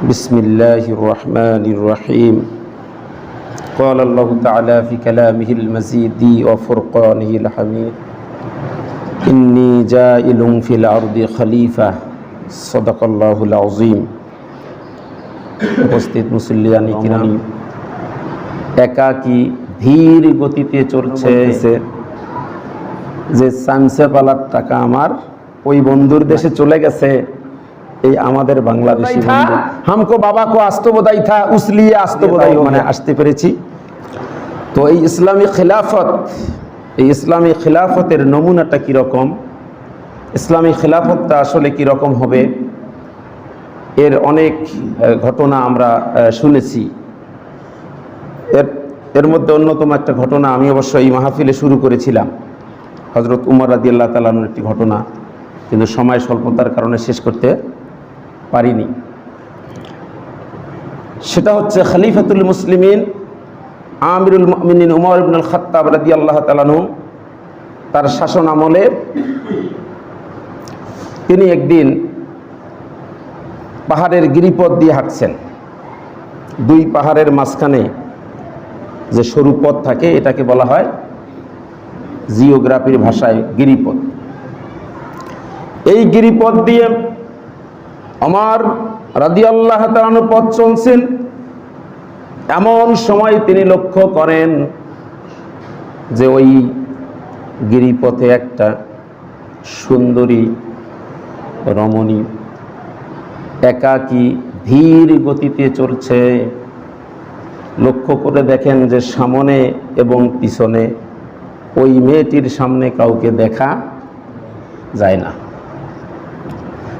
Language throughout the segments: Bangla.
بسم الله الرحمن الرحيم قال الله تعالى في كلامه المزيد وفرقانه الحميد إني جائل في الأرض خليفة صدق الله العظيم উপস্থিত মুসল্লিয়ানি কিরাম একাকী ধীর গতিতে চলছে যে সামসে পালার টাকা আমার ওই বন্ধুর দেশে চলে গেছে এই আমাদের বাংলাদেশি হামকো বাবা কো আস্ত বোধাই থা উসলিয়ে আস্ত বোধাই মানে আসতে পেরেছি। তো এই ইসলামী খিলাফত এই ইসলামী খিলাফতের নমুনাটা কীরকম? ইসলামী খিলাফতটা আসলে কীরকম হবে? এর অনেক ঘটনা আমরা শুনেছি। এর এর মধ্যে অন্যতম একটা ঘটনা আমি অবশ্য এই মাহফিলে শুরু করেছিলাম। হজরত উমর রাদি আল্লাহ তালানোর একটি ঘটনা। কিন্তু সময় স্বল্পতার কারণে শেষ করতে পারিনি। সেটা হচ্ছে খলিফাতুল মুসলিমিন আমিরুল মিনিন উমর ইবনুল খত্তাব রাদি আল্লাহ তালানু তার শাসন আমলে তিনি একদিন পাহাড়ের গিরিপথ দিয়ে হাঁটছেন। দুই পাহাড়ের মাঝখানে যে সরু পথ থাকে, এটাকে বলা হয় জিওগ্রাফির ভাষায় গিরিপথ। এই গিরিপথ দিয়ে আমার রাদিয়াল্লাহ তালানু পথ চলছেন। এমন সময় তিনি লক্ষ্য করেন যে ওই গিরিপথে একটা সুন্দরী রমণী একাকী ধীর গতিতে চলছে। লক্ষ্য করে দেখেন যে সামনে এবং পিছনে ওই মেয়েটির সামনে কাউকে দেখা যায় না।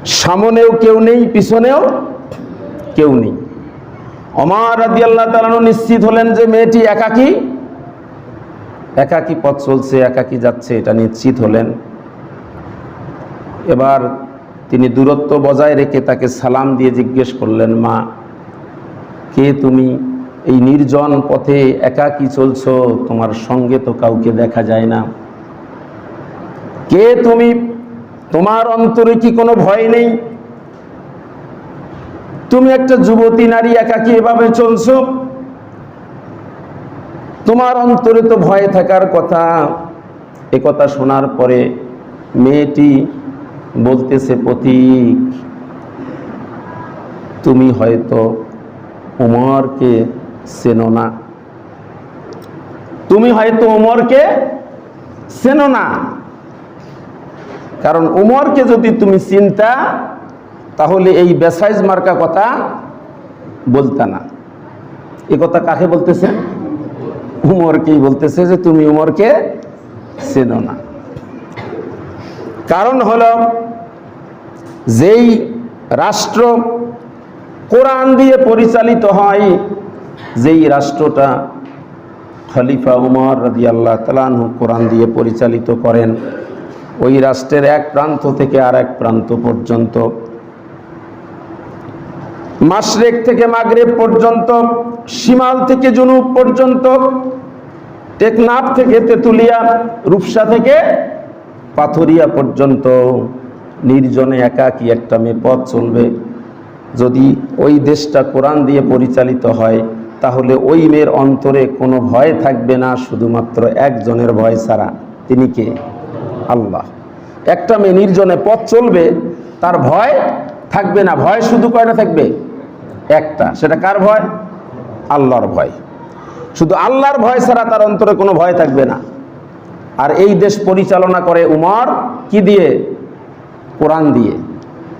সামনেও কেউ নেই, পিছনেও কেউ নেই। অমর রাদি আল্লাহ তালানো নিশ্চিত হলেন যে মেয়েটি একাকী একাকী পথ চলছে, একাকী যাচ্ছে, এটা নিশ্চিত হলেন। এবার তিনি দূরত্ব বজায় রেখে তাকে সালাম দিয়ে জিজ্ঞেস করলেন, মা, কে তুমি? এই নির্জন পথে একাকী চলছ, তোমার সঙ্গে তো কাউকে দেখা যায় না। কে তুমি? তোমার অন্তরে কি কোনো ভয় নেই? তুমি একটা যুবতী নারী, একাকী এভাবে চলছ? তোমার অন্তরে তো ভয় থাকার কথা। এ কথা শোনার পরে মেয়েটি বলতেছে, প্রতীক, তুমি হয়তো উমরকে চেনো না। তুমি হয়তো উমরকে চেনো না। কারণ উমরকে যদি তুমি চিন্তা, তাহলে এই বেসাইজ মার্কা কথা বলতে না। এ কথা কাকে বলতেছে? উমরকেই বলতেছে যে তুমি উমরকে চেনো না। কারণ হলো, যেই রাষ্ট্র কোরআন দিয়ে পরিচালিত হয়, যেই রাষ্ট্রটা খলিফা উমর রাজি আল্লাহ তালানহু কোরআন দিয়ে পরিচালিত করেন ওই রাষ্ট্রের এক প্রান্ত থেকে আর এক প্রান্ত পর্যন্ত। মাসরেক থেকে মাগরেব পর্যন্ত, শিমাল থেকে জুনুব পর্যন্ত, টেকনাফ থেকে তেতুলিয়া, রূপসা থেকে পাথরিয়া পর্যন্ত। নির্জনে একাকী একটা মেয়ে পথ চলবে। যদি ওই দেশটা কোরআন দিয়ে পরিচালিত হয়, তাহলে ওই মেয়ের অন্তরে কোনো ভয় থাকবে না, শুধুমাত্র একজনের ভয় ছাড়া। তিনি কে? আল্লাহ একটা মেয়ে নির্জনে পথ চলবে, তার ভয় থাকবে না। ভয় শুধু কয়টা থাকবে? একটা। সেটা কার ভয়? আল্লাহর ভয়। শুধু আল্লাহর ভয় ছাড়া তার অন্তরে কোনো ভয় থাকবে না। আর এই দেশ পরিচালনা করে উমর কি দিয়ে? কোরআন দিয়ে।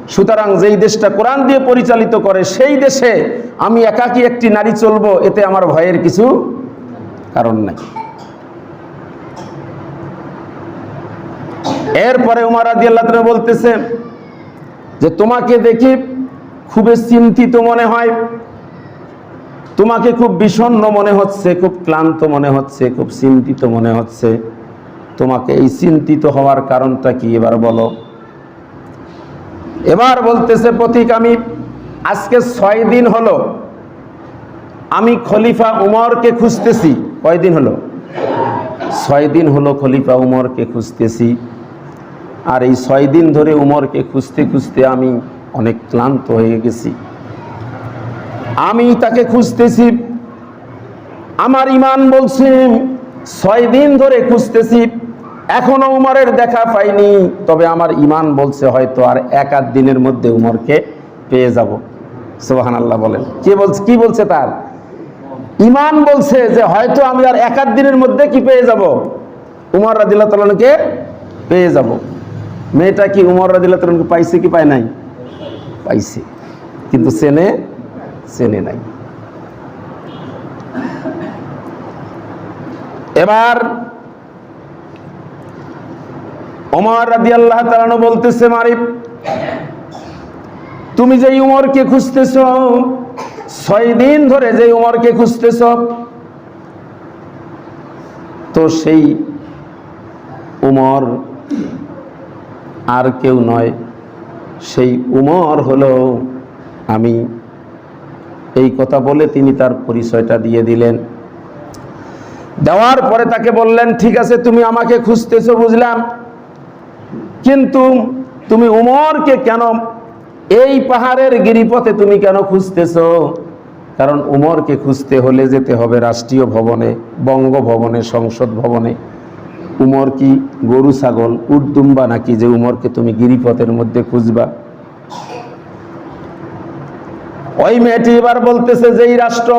সুতরাং যেই দেশটা কোরআন দিয়ে পরিচালিত করে, সেই দেশে আমি একাকী একটি নারী চলবো, এতে আমার ভয়ের কিছু কারণ নাই। এরপরে উমার আদি আল্লাহ বলতেছে যে, তোমাকে দেখি খুবই চিন্তিত মনে হয়। তোমাকে খুব বিষণ্ণ মনে হচ্ছে, খুব ক্লান্ত মনে হচ্ছে, খুব চিন্তিত মনে হচ্ছে। তোমাকে এই চিন্তিত হওয়ার কারণটা কি? এবার বলো। এবার বলতেছে প্রতীক, আমি আজকে ছয় দিন হলো আমি খলিফা উমরকে খুঁজতেছি। কয়দিন হলো? ছয় দিন হলো খলিফা উমরকে খুঁজতেছি। আর এই ছয় দিন ধরে উমরকে খুঁজতে খুঁজতে আমি অনেক ক্লান্ত হয়ে গেছি। আমি তাকে খুঁজতেছি, আমার ইমান বলছে, ছয় দিন ধরে খুঁজতেছি, এখনও উমরের দেখা পাইনি, তবে আমার ইমান বলছে হয়তো আর এক আধ দিনের মধ্যে উমরকে পেয়ে যাব। সোহান আল্লাহ বলেন। কে বলছে, কি বলছে তার? ইমান বলছে যে হয়তো আমি আর এক আধ দিনের মধ্যে কি পেয়ে যাব? উমর রাদিল্লাহ তালকে পেয়ে যাব। মেয়েটা কি উমর রাদিল্লাহ তালকে পাইছে কি পায় নাই? পাইছে। কিন্তু চেনে চেনে নাই। এবার ওমর রাদি আল্লাহ তালানো বলতেছে, মারিফ, তুমি যে উমরকে খুঁজতেছ, ছয় দিন ধরে যে উমরকে খুঁজতেছ, তো সেই উমর আর কেউ নয়। সেই উমর হলো আমি। এই কথা বলে তিনি তার পরিচয়টা দিয়ে দিলেন। দেওয়ার পরে তাকে বললেন, ঠিক আছে, তুমি আমাকে খুঁজতেছো, বুঝলাম। কিন্তু তুমি উমরকে কেন এই পাহাড়ের গিরিপথে তুমি কেন খুঁজতেছো? কারণ উমরকে খুঁজতে হলে যেতে হবে রাষ্ট্রীয় ভবনে, বঙ্গভবনে, সংসদ ভবনে। উমর কি গরু, ছাগল? উর্দুম্বা নাকি যে উমরকে তুমি গিরিপথের মধ্যে খুঁজবা? ওই মেয়েটি এবার বলতেছে, যেই রাষ্ট্র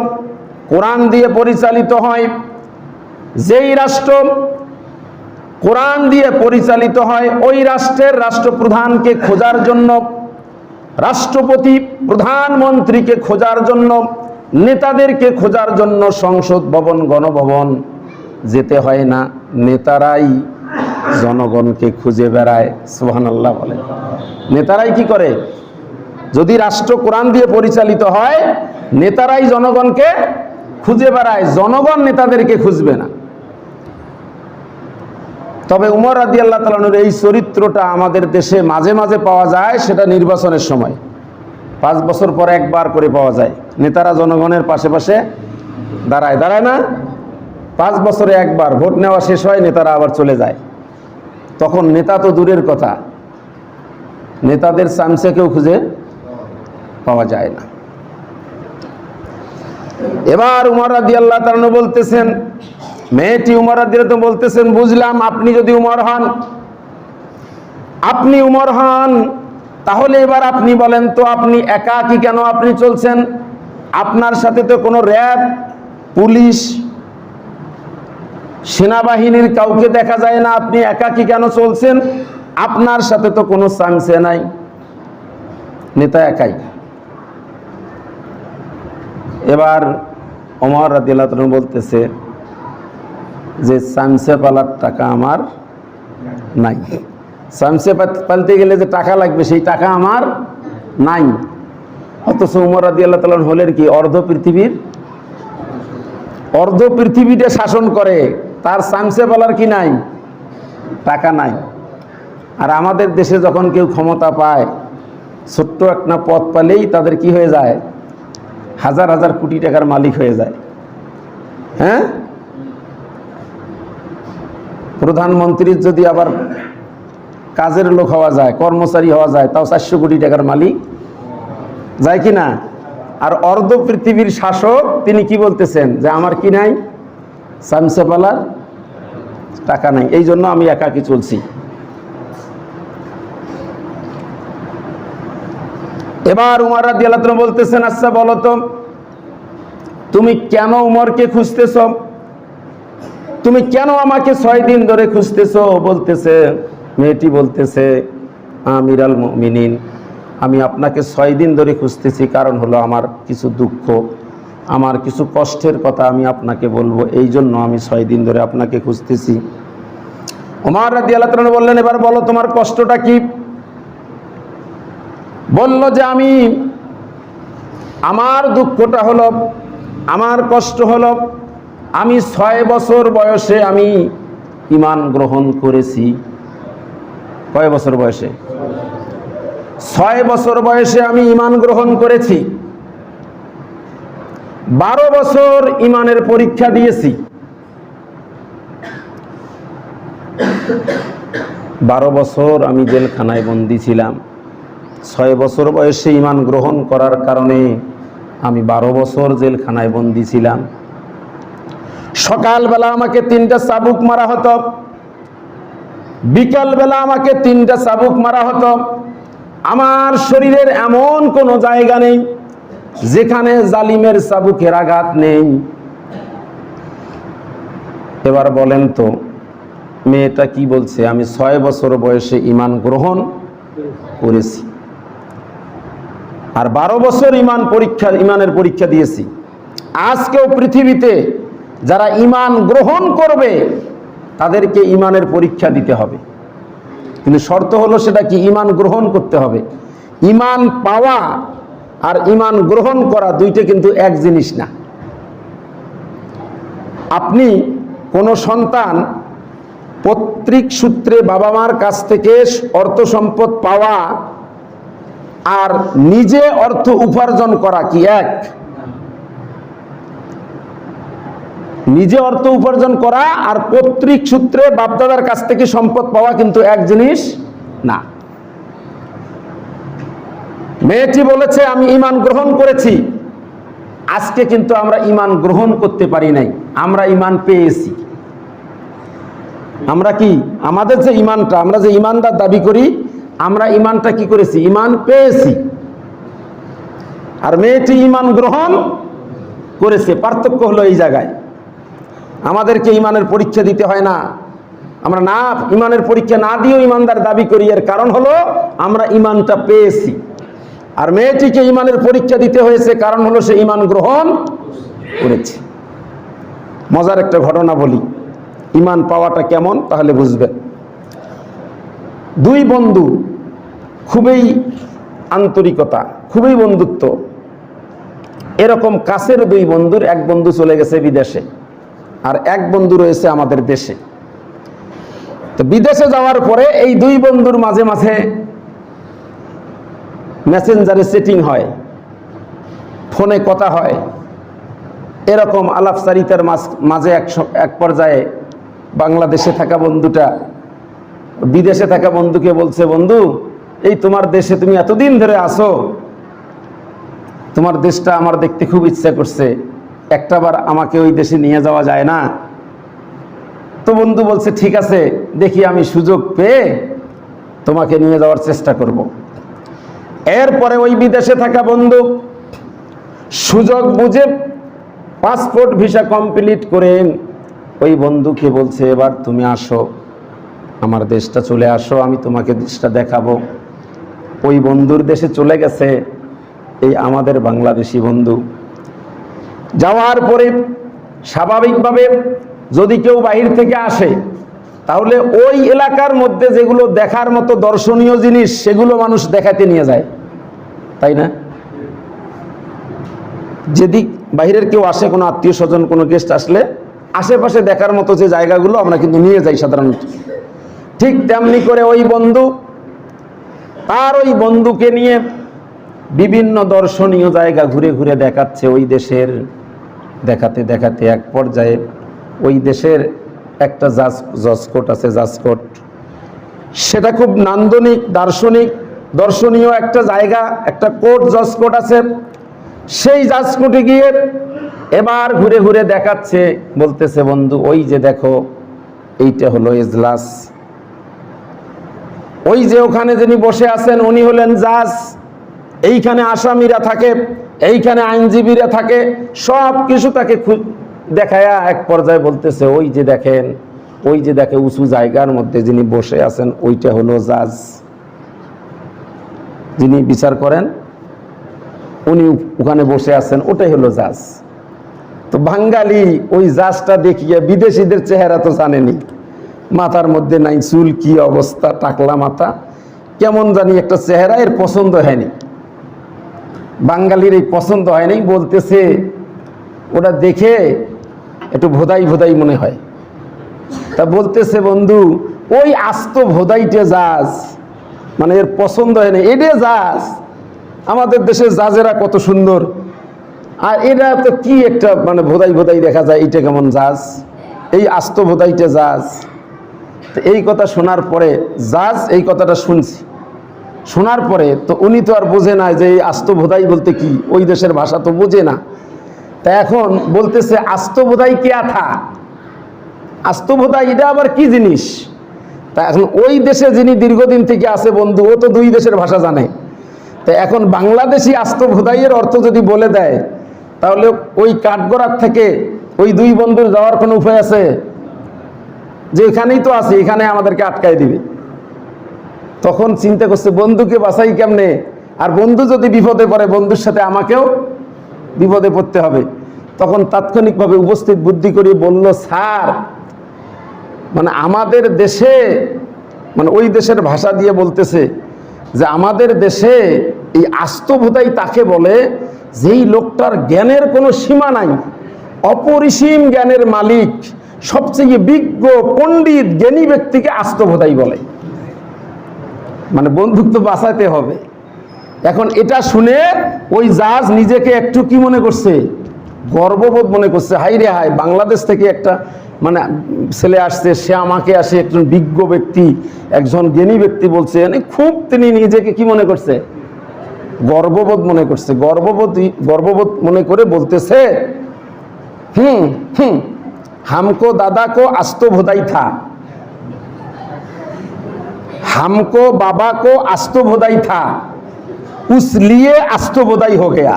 কোরআন দিয়ে পরিচালিত হয়, যেই রাষ্ট্র কোরআন দিয়ে পরিচালিত হয়, ওই রাষ্ট্রের রাষ্ট্রপ্রধানকে খোঁজার জন্য, রাষ্ট্রপতি প্রধানমন্ত্রীকে খোঁজার জন্য, নেতাদেরকে খোঁজার জন্য সংসদ ভবন, গণভবন যেতে হয় না। নেতারাই জনগণকে খুঁজে বেড়ায় সোহান আল্লাহ বলে নেতারাই কি করে? যদি রাষ্ট্র কোরআন দিয়ে পরিচালিত হয়, নেতারাই জনগণকে খুঁজে বেড়ায়, জনগণ নেতাদেরকে খুঁজবে না। তবে উমর রাদি আল্লাহ তালানুর এই চরিত্রটা আমাদের দেশে মাঝে মাঝে পাওয়া যায়, সেটা নির্বাচনের সময়। পাঁচ বছর পর একবার করে পাওয়া যায়। নেতারা জনগণের পাশে পাশে দাঁড়ায়। দাঁড়ায় না? পাঁচ বছরে একবার ভোট নেওয়া শেষ হয় নেতারা আবার চলে যায়। তখন নেতা তো দূরের কথা। নেতাদের চামচেকেও খুঁজে পাওয়া যায় না। এবার উমর রাদি আল্লাহ তালন বলতেছেন, মেয়েটি উমর রাদি বলতেছেন, বুঝলাম আপনি যদি উমর হন। আপনি উমর হন? তাহলে এবার আপনি বলেন তো আপনি একা কি কেন আপনি চলছেন? আপনার সাথে তো কোনো র্যাব, পুলিশ সেনাবাহিনীর কাউকে দেখা যায় না, আপনি একা কি কেন চলছেন? আপনার সাথে তো কোনো চান্সে নাই। নেতা একাই। এবার অমর রাদিল্লাহ বলতেছে যে সামসে পালার টাকা আমার নাই। সামসে পালতে গেলে যে টাকা লাগবে, সেই টাকা আমার নাই। অথচ উমর রাদি আল্লাহ তালন হলেন কি, অর্ধ পৃথিবীর, অর্ধ পৃথিবীতে শাসন করে। তার সামসে পালার কি নাই? টাকা নাই। আর আমাদের দেশে যখন কেউ ক্ষমতা পায়, ছোট্ট একটা পথ পালেই তাদের কি হয়ে যায়? হাজার হাজার কোটি টাকার মালিক হয়ে যায়। হ্যাঁ? প্রধানমন্ত্রীর যদি আবার কাজের লোক হওয়া যায়, কর্মচারী হওয়া যায়, তাও চারশো কোটি টাকার মালিক। যায় কি না? আর অর্ধ পৃথিবীর শাসক, তিনি কি বলতেছেন? যে আমার কি নাই? সামসেপালার টাকা নাই। এই জন্য আমি একাকি চলছি। এবার উমার রাদি আল্লাহ বলতেছেন আচ্ছা বলো তো, তুমি কেন উমরকে খুঁজতেছ? তুমি কেন আমাকে ছয় দিন ধরে খুঁজতেছ? বলতেছে, মেয়েটি বলতেছে, আমিরাল মিনিন আমি আপনাকে ছয় দিন ধরে খুঁজতেছি। কারণ হলো আমার কিছু দুঃখ। আমার কিছু কষ্টের কথা আমি আপনাকে বলব, এই জন্য আমি ছয় দিন ধরে আপনাকে খুঁজতেছি। ওমার রাদি আল্লাহ বললেন, এবার বলো তোমার কষ্টটা কি? বলল যে, আমি, আমার দুঃখটা হলো, আমার কষ্ট হলো, আমি ছয় বছর বয়সে আমি ইমান গ্রহণ করেছি। কয় বছর বয়সে? ছয় বছর বয়সে আমি ইমান গ্রহণ করেছি। বারো বছর ইমানের পরীক্ষা দিয়েছি। বারো বছর আমি জেলখানায় বন্দি ছিলাম। ছয় বছর বয়সে ইমান গ্রহণ করার কারণে আমি বারো বছর জেলখানায় বন্দি ছিলাম। সকালবেলা আমাকে তিনটা চাবুক মারা হতো। বিকালবেলা আমাকে তিনটা চাবুক মারা হতো। আমার শরীরের এমন কোনো জায়গা নেই যেখানে জালিমের চাবুকের আঘাত নেই। এবার বলেন তো, মেয়েটা কি বলছে? আমি ছয় বছর বয়সে ইমান গ্রহণ করেছি। আর বারো বছর ইমান পরীক্ষা ইমানের পরীক্ষা দিয়েছি। আজকেও পৃথিবীতে যারা ইমান গ্রহণ করবে, তাদেরকে ইমানের পরীক্ষা দিতে হবে। কিন্তু শর্ত হলো সেটা কি? ইমান গ্রহণ করতে হবে। ইমান পাওয়া আর ইমান গ্রহণ করা দুইটা কিন্তু এক জিনিস না। আপনি কোনো সন্তান পত্রিক সূত্রে বাবা মার কাছ থেকে অর্থ সম্পদ পাওয়া আর নিজে অর্থ উপার্জন করা কি এক? নিজে অর্থ উপার্জন করা আর পত্রিক সূত্রে বাপদাদার কাছ থেকে সম্পদ পাওয়া কিন্তু এক জিনিস না। মেয়েটি বলেছে, আমি ইমান গ্রহণ করেছি। আজকে কিন্তু আমরা ইমান গ্রহণ করতে পারি নাই। আমরা ইমান পেয়েছি। আমরা কি? আমাদের যে ইমানটা আমরা যে ইমানদার দাবি করি, আমরা ইমানটা কি করেছি? ইমান পেয়েছি। আর মেয়েটি ইমান গ্রহণ করেছে। পার্থক্য হলো এই জায়গায়। আমাদেরকে ইমানের পরীক্ষা দিতে হয় না। আমরা না ইমানের পরীক্ষা না দিয়েও ইমানদার দাবি করি। এর কারণ হলো, আমরা ইমানটা পেয়েছি। আর মেয়েটিকে ইমানের পরীক্ষা দিতে হয়েছে, কারণ হলো সে ইমান গ্রহণ করেছে। মজার একটা ঘটনা বলি, ইমান পাওয়াটা কেমন তাহলে বুঝবেন। দুই বন্ধু খুবই আন্তরিকতা, খুবই বন্ধুত্ব। এরকম কাছের দুই বন্ধুর এক বন্ধু চলে গেছে বিদেশে, আর এক বন্ধু রয়েছে আমাদের দেশে। তো বিদেশে যাওয়ার পরে এই দুই বন্ধুর মাঝে মাঝে মেসেঞ্জারে সেটিং হয়। ফোনে কথা হয়। এরকম আলাপচারিতার মাঝে এক এক পর্যায়ে বাংলাদেশে থাকা বন্ধুটা বিদেশে থাকা বন্ধুকে বলছে, বন্ধু, এই তোমার দেশে তুমি এতদিন ধরে আসো তোমার দেশটা আমার দেখতে খুব ইচ্ছা করছে। একটাবার আমাকে ওই দেশে নিয়ে যাওয়া যায় না। তো বন্ধু বলছে, ঠিক আছে, দেখি আমি সুযোগ পেয়ে তোমাকে নিয়ে যাওয়ার চেষ্টা করব। এরপরে ওই বিদেশে থাকা বন্ধু সুযোগ বুঝে পাসপোর্ট ভিসা কমপ্লিট করে ওই বন্ধুকে বলছে, এবার তুমি আসো, আমার দেশটা চলে আসো, আমি তোমাকে দেশটা দেখাবো। ওই বন্ধুর দেশে চলে গেছে এই আমাদের বাংলাদেশি বন্ধু। যাওয়ার পরে স্বাভাবিকভাবে যদি কেউ বাহির থেকে আসে, তাহলে ওই এলাকার মধ্যে যেগুলো দেখার মতো দর্শনীয় জিনিস, সেগুলো মানুষ দেখাতে নিয়ে যায়। তাই না? যদি বাইরের কেউ আসে, কোনো আত্মীয় স্বজন, কোনো গেস্ট আসলে, আশেপাশে দেখার মতো যে জায়গাগুলো আমরা কিন্তু নিয়ে যাই সাধারণত। ঠিক তেমনি করে ওই বন্ধু, তার ওই বন্ধুকে নিয়ে বিভিন্ন দর্শনীয় জায়গা ঘুরে ঘুরে দেখাচ্ছে ওই দেশের। দেখাতে দেখাতে এক পর্যায়ে ওই দেশের একটা জাজ, জজকোট আছে, জাজকোট। সেটা খুব নান্দনিক, দার্শনিক দর্শনীয় একটা জায়গা, একটা কোর্ট জজকোট আছে। সেই জাজকোটে গিয়ে এবার ঘুরে ঘুরে দেখাচ্ছে, বলতেছে, বন্ধু, ওই যে দেখো, এইটা হলো এজলাস। ওই যে ওখানে যিনি বসে আছেন, উনি হলেন জাজ। এইখানে আসামিরা থাকে, এইখানে আইনজীবীরা থাকে, সব কিছু তাকে দেখায়া এক পর্যায়ে বলতেছে, ওই যে দেখেন, ওই যে দেখে উঁচু জায়গার মধ্যে যিনি বসে আছেন, ওইটা হলো জাজ। যিনি বিচার করেন, উনি ওখানে বসে আছেন, ওটাই হলো জাজ। তো বাঙালি ওই জাজটা দেখিয়ে বিদেশিদের চেহারা তো জানেনি। মাথার মধ্যে নাই চুল, কি অবস্থা, টাকলা মাথা, কেমন জানি একটা চেহারা, এর পছন্দ হয়নি। বাঙালির এই পছন্দ হয়নি, বলতেছে, ওটা দেখে একটু ভোদাই ভোদাই মনে হয়। তা বলতেছে, বন্ধু, ওই আস্ত ভোদাইটে জাজ মানে এর পছন্দ হয় না এটা জাজ, আমাদের দেশের জাজেরা কত সুন্দর। আর এটা তো কি একটা মানে ভোদাই ভোদাই দেখা যায় এটা কেমন জাজ? এই আস্ত ভোদাইটে জাজ। এই কথা শোনার পরে, জাজ এই কথাটা শুনছি। শোনার পরে তো উনি তো আর বোঝে না যে এই আস্তবোধাই বলতে কি, ওই দেশের ভাষা তো বোঝে না। তা এখন বলতেছে আস্তবোধাই কে আথা? আস্তবোধাই এটা আবার কি জিনিস? তা এখন ওই দেশে যিনি দীর্ঘদিন থেকে আছে বন্ধু, ও তো দুই দেশের ভাষা জানে। তা এখন বাংলাদেশি আস্তবোধাইয়ের অর্থ যদি বলে দেয়, তাহলে ওই কাঠগড়ার থেকে ওই দুই বন্ধুর যাওয়ার কোনো উপায় আছে? যে এখানেই তো আছে, এখানে আমাদেরকে আটকায় দিবে। তখন চিন্তা করছে, বন্ধুকে বাঁচাই কেমনে? আর বন্ধু যদি বিপদে পড়ে, বন্ধুর সাথে আমাকেও বিপদে পড়তে হবে। তখন তাৎক্ষণিকভাবে উপস্থিত বুদ্ধি করে বলল, স্যার মানে আমাদের দেশে মানে ওই দেশের ভাষা দিয়ে বলতেছে যে আমাদের দেশে এই আস্তবোধাই তাকে বলে যেই লোকটার জ্ঞানের কোনো সীমা নাই, অপরিসীম জ্ঞানের মালিক, সবচেয়ে বিজ্ঞ, পণ্ডিত, জ্ঞানী ব্যক্তিকে আস্তবোধাই বলে। মানে বন্ধুত্ব বাঁচাতে হবে। এখন এটা শুনে ওই জাজ নিজেকে একটু কি মনে করছে? গর্ববোধ মনে করছে। হাই রে হাই বাংলাদেশ থেকে একটা মানে ছেলে আসছে, সে আমাকে আসে, একজন বিজ্ঞ ব্যক্তি, একজন জ্ঞানী ব্যক্তি বলছে মানে খুব তিনি নিজেকে কি মনে করছে? গর্ববোধ মনে করছে, গর্ববোধ গর্ববোধ মনে করে বলতেছে, হুম হুম, হামকো দাদাকো আস্ত ভোদাই থা হামকো বাবাকো আস্ত ভোদাই থা উসলিয়ে আস্ত ভোদাই হো গেয়া।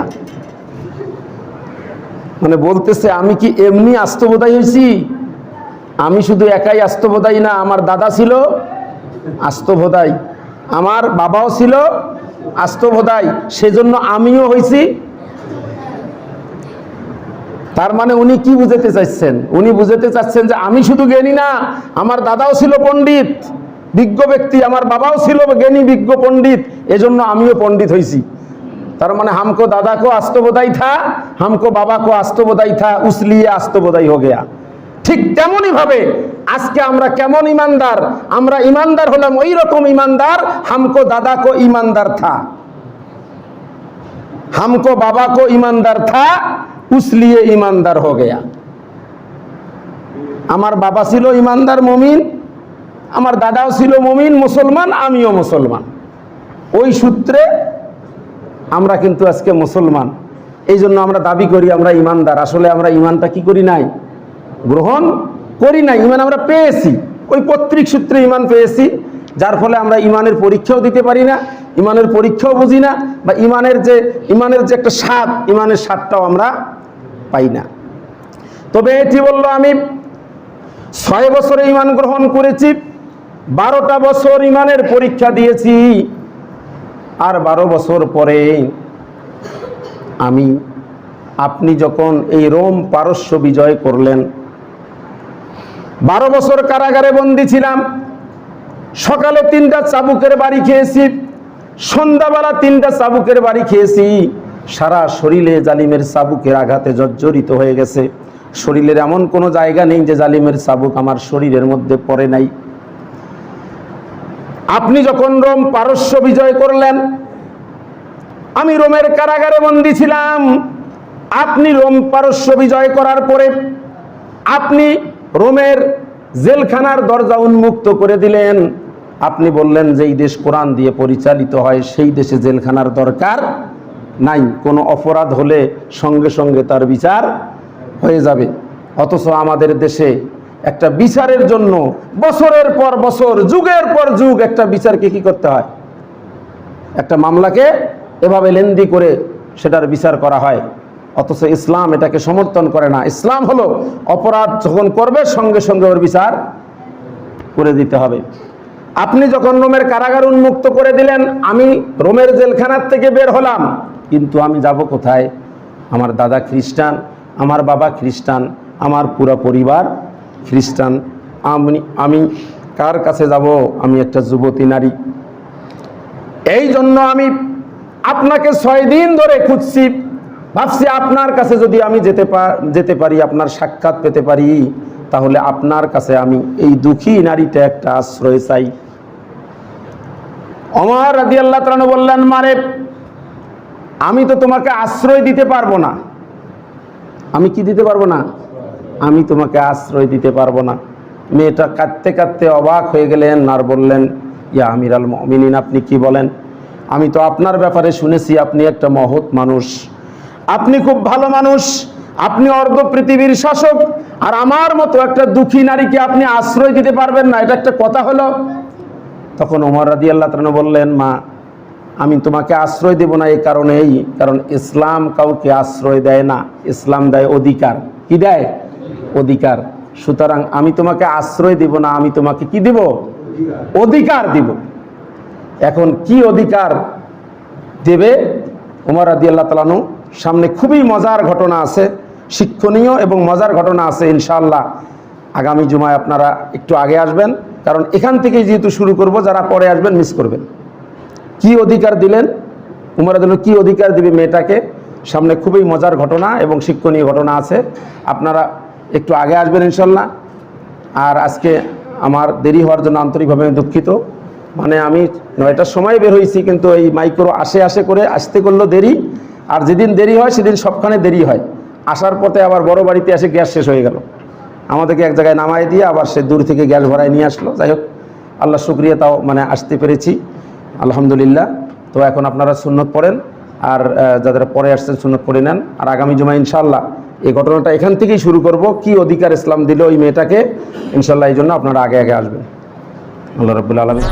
মানে বলতেছে, আমি কি এমনি আস্ত বোধাই হয়েছি? আমি শুধু একাই আস্তবোধাই না, আমার দাদা ছিল আস্তবোধাই আমার বাবাও ছিল আস্তবোধাই সেজন্য আমিও হয়েছি তার মানে উনি কি বুঝাতে চাচ্ছেন? উনি বুঝাতে চাচ্ছেন যে আমি শুধু জ্ঞানী না, আমার দাদাও ছিল পণ্ডিত, বিজ্ঞ ব্যক্তি, আমার বাবাও ছিল জ্ঞানী, বিজ্ঞ পণ্ডিত, এজন্য আমিও পণ্ডিত হয়েছি তার মানে হামকো দাদা কো আস্তবোধাই থা, হামকো বাবা কো আস্তবোধাই থা, উসলিয়ে আস্তবোধাই হো গেয়া ঠিক তেমনই ভাবে আজকে আমরা কেমন ইমানদার? আমরা ইমানদার হলাম ওই রকম ইমানদার, হামকো দাদা কো ইমানদার থা। হামকো বাবা কো ইমানদার থা উসলিয়ে ইমানদার হো গেয়া। আমার বাবা ছিল ইমানদার মমিন, আমার দাদাও ছিল মমিন, মুসলমান, আমিও মুসলমান। ওই সূত্রে আমরা কিন্তু আজকে মুসলমান। এই জন্য আমরা দাবি করি আমরা ইমানদার। আসলে আমরা ইমানটা কি করি নাই? গ্রহণ করি নাই, ইমান আমরা পেয়েছি। ওই পত্রিক সূত্রে ইমান পেয়েছি, যার ফলে আমরা ইমানের পরীক্ষাও দিতে পারি না, ইমানের পরীক্ষাও বুঝি না, বা ইমানের যে ইমানের যে একটা স্বাদ, ইমানের স্বাদটাও আমরা পাই না। তবে এটি বলল আমি, ছয় বছরে ইমান গ্রহণ করেছি, বারোটা বছর ইমানের পরীক্ষা দিয়েছি, আর বারো বছর পরে আমি, আপনি যখন এই রোম পারস্য বিজয় করলেন বারো বছর কারাগারে বন্দি ছিলাম। সকালে তিনটা চাবুকের বাড়ি খেয়েছি, সন্ধ্যাবেলা তিনটা চাবুকের বাড়ি খেয়েছি। সারা শরীরে জালিমের চাবুকের আঘাতে জর্জরিত হয়ে গেছে। শরীরের এমন কোনো জায়গা নেই যে জালিমের চাবুক আমার শরীরের মধ্যে পড়ে নাই। আপনি যখন রোম পারস্য বিজয় করলেন, আমি রোমের কারাগারে বন্দী ছিলাম। আপনি রোম পারস্য বিজয় করার পরে আপনি রোমের জেলখানার দরজা উন্মুক্ত করে দিলেন। আপনি বললেন যে এই দেশ কোরআন দিয়ে পরিচালিত হয়, সেই দেশে জেলখানার দরকার নাই। কোনো অপরাধ হলে সঙ্গে সঙ্গে তার বিচার হয়ে যাবে। অথচ আমাদের দেশে একটা বিচারের জন্য বছরের পর বছর, যুগের পর যুগ একটা বিচারকে কি করতে হয়? একটা মামলাকে এভাবে লেন্দি করে সেটার বিচার করা হয়। অথচ ইসলাম এটাকে সমর্থন করে না। ইসলাম হলো অপরাধ যখন করবে, সঙ্গে সঙ্গে ওর বিচার করে দিতে হবে। আপনি যখন রোমের কারাগার উন্মুক্ত করে দিলেন, আমি রোমের জেলখানার থেকে বের হলাম। কিন্তু আমি যাব কোথায়? আমার দাদা খ্রিস্টান, আমার বাবা খ্রিস্টান, আমার পুরো পরিবার খ্রিস্টান। আমি আমি কার কাছে যাব? আমি একটা যুবতী নারী। এই জন্য আমি আপনাকে ছয় দিন ধরে খুঁজছি। ভাবছি আপনার কাছে যদি আমি যেতে যেতে পারি, আপনার সাক্ষাৎ পেতে পারি, তাহলে আপনার কাছে আমি এই দুঃখী নারীটা একটা আশ্রয় চাই। অমর রাদি আল্লাহ তালু বললেন, মারে, আমি তো তোমাকে আশ্রয় দিতে পারব না। আমি কি দিতে পারব না? আমি তোমাকে আশ্রয় দিতে পারব না। মেয়েটা কাঁদতে কাঁদতে অবাক হয়ে গেলেন আর বললেন, ইয়া আমির আল মমিনিন, আপনি কি বলেন? আমি তো আপনার ব্যাপারে শুনেছি, আপনি একটা মহৎ মানুষ। আপনি খুব ভালো মানুষ, আপনি অর্ধ পৃথিবীর শাসক, আর আমার মতো একটা দুঃখী নারীকে আপনি আশ্রয় দিতে পারবেন না, এটা একটা কথা হলো। তখন ওমর রাদি আল্লাহ বললেন, মা, আমি তোমাকে আশ্রয় দেব না এই কারণেই, কারণ ইসলাম কাউকে আশ্রয় দেয় না, ইসলাম দেয় অধিকার। কি দেয়? অধিকার। সুতরাং আমি তোমাকে আশ্রয় দিব না, আমি তোমাকে কি দিব? অধিকার দিব। এখন কি অধিকার দেবে? উমর রাদি আল্লাহ তালানু সামনে খুবই মজার ঘটনা আছে, শিক্ষণীয় এবং মজার ঘটনা আছে ইনশাআল্লাহ। আগামী জুমায় আপনারা একটু আগে আসবেন, কারণ এখান থেকেই যেহেতু শুরু করব, যারা পরে আসবেন মিস করবেন। কি অধিকার দিলেন? উমর আদিল কি অধিকার দিবে মেয়েটাকে? সামনে খুবই মজার ঘটনা এবং শিক্ষণীয় ঘটনা আছে। আপনারা একটু আগে আসবেন ইনশাল্লাহ আর আজকে আমার দেরি হওয়ার জন্য আন্তরিকভাবে আমি দুঃখিত। মানে আমি নয়টার সময় বের হয়েছি, কিন্তু এই মাইক্রো আসে আসে করে আসতে করল দেরি। আর যেদিন দেরি হয়, সেদিন সবখানে দেরি হয়। আসার পথে আবার বড় বাড়িতে এসে গ্যাস শেষ হয়ে গেল। আমাদেরকে এক জায়গায় নামাই দিয়ে আবার সে দূর থেকে গ্যাস ভরায় নিয়ে আসলো। যাই হোক, আল্লাহ শুক্রিয়া তাও মানে আসতে পেরেছি। আলহামদুলিল্লাহ। তো এখন আপনারা সুন্নত পড়েন আর যাদের পরে আসছেন সুন্নত পড়ে নেন। আর আগামী জমা ইনশাল্লাহ এই ঘটনাটা এখান থেকেই শুরু করব। কি অধিকার ইসলাম দিল ওই মেয়েটাকে ইনশাল্লাহ এই জন্য আপনারা আগে আগে আসবেন। আল্লাহ রবুল্লা আলমী